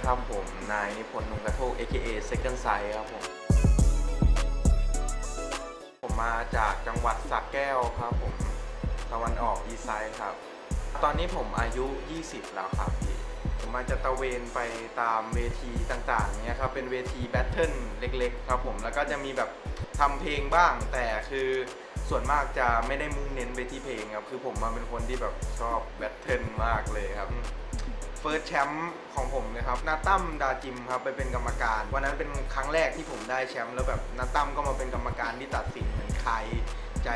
ครับผม นายนิพนธ์นุงกระโทก AKA Second Sight ครับผม ผมมาจากจังหวัดสระแก้วครับผม ตะวันออกอีไซด์ครับ ตอนนี้ผมอายุ 20 แล้วครับพี่ ผมมาจะตะเวนไปตามเวทีต่างๆเนี้ยครับ เป็นเวทีแบทเทิลเล็กๆ ครับผม แล้วก็จะมีแบบทำเพลงบ้าง แต่คือส่วนมากจะไม่ได้มุ่งเน้นไปที่เพลงครับ คือผมมาเป็นคนที่แบบชอบแบทเทิลมากเลยครับ เฟิร์สแชมป์ของผมนะครับนาตั้มดาจิมครับไปเป็นกรรมการ วันนั้นเป็นครั้งแรกที่ผมได้แชมป์แล้วแบบนาตั้มก็มาเป็นกรรมการที่ตัดสินเหมือนใครใจ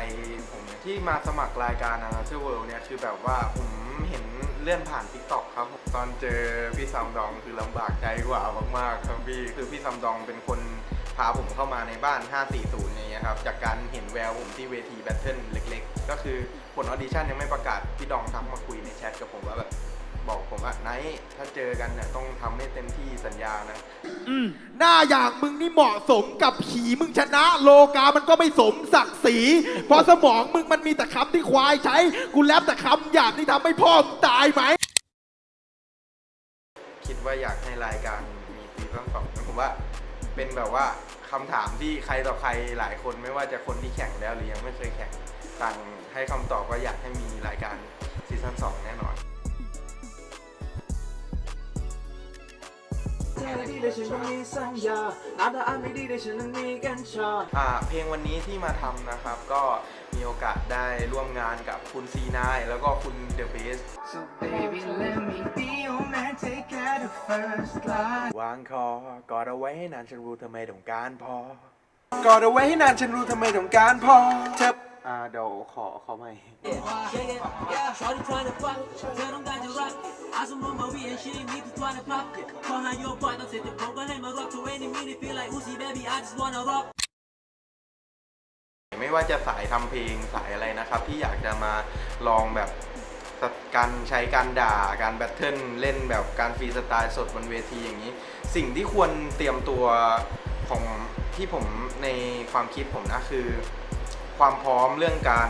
ผมเนี่ยที่มาสมัครรายการอาเชอร์เวิลด์เนี่ยคือแบบว่าผมเห็นเลื่อนผ่านทิกตอกครับตอนเจอพี่ซัมดองคือลำบากใจกว่ามากๆครับพี่คือพี่ซัมดองเป็นคนพาผมเข้ามาในบ้าน 540อย่างเงี้ยครับจากการเห็นแววผมที่เวทีแบทเทิลเล็ก ๆ ก็คือผลออดิชั่นยังไม่ประกาศพี่ดองทักมาคุยในแชทกับผมว่าแบบ อกผมว่าไนท์ถ้าเจอกันเนี่ยต้องทำให้เต็มที่สัญญานะ หน้าอย่างมึงนี่เหมาะสมกับผีมึงชนะ โลกามันก็ไม่สมศักดิ์ศรีเพราะสมองมึงมันมีแต่คำที่ควายใช้ กูแลบแต่คำหยาบที่ทำให้พ่อมึงตายไหม คิดว่าอยากให้รายการมีซีซั่นสองผมว่า เป็นแบบว่าคำถามที่ใครต่อใครหลายคนไม่ว่าจะคนที่แข่งแล้วหรือยังไม่เคยแข่งต่างให้คำตอบว่าอยากให้มีรายการ เธอดีแต่ฉันต้องมีสัญญาหน้าตาอันไม่ดีแต่ฉันนั้นมีกัญชา อ่าเพลงวันนี้ที่มาทำนะครับ ก็มีโอกาสได้ร่วมงานกับคุณซีนายแล้วก็คุณเดอะเบส So baby let me be your man take care the first line วางคอกอดเอาไว้ให้นานฉันรู้ทำไมต้องการพอกอดเอาไว้ให้นานฉันรู้ทำไมต้องการพอเจ็บ่าเดี๋ยวขอขอใหม่ไม่ว่าจะสายทำเพลงสายอะไรนะครับ ที่อยากจะมาลองแบบการใช้การด่าการแบทเทิลเล่นแบบการฟรีสไตล์สดบนเวทีอย่างนี้ สิ่งที่ควรเตรียมตัวของที่ผมในความคิดผมนะคือ ความพร้อมเรื่องการ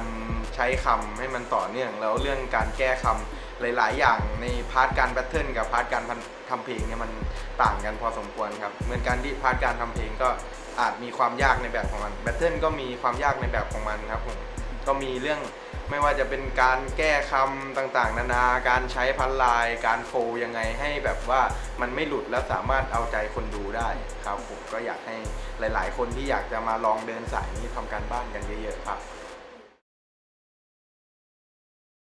ใช้คำให้มันต่อเนื่อง แล้วเรื่องการแก้คำหลาย ๆ อย่างในพาร์ทการแบทเทิลกับพาร์ทการทำเพลงเนี่ยมันต่างกันพอสมควรครับเหมือนการที่พาร์ทการทำเพลงก็อาจมีความยากในแบบของมันแบทเทิลก็มีความยากในแบบของมันครับผม ก็มีเรื่องไม่ว่าจะเป็นการแก้คำต่างๆ นานา การใช้พันลาย การโฟยังไงให้แบบว่ามันไม่หลุดและสามารถเอาใจคนดูได้ครับผมก็อยากให้หลาย ๆ คนที่อยากจะมาลองเดินสายนี้ทำการบ้านกันเยอะๆครับ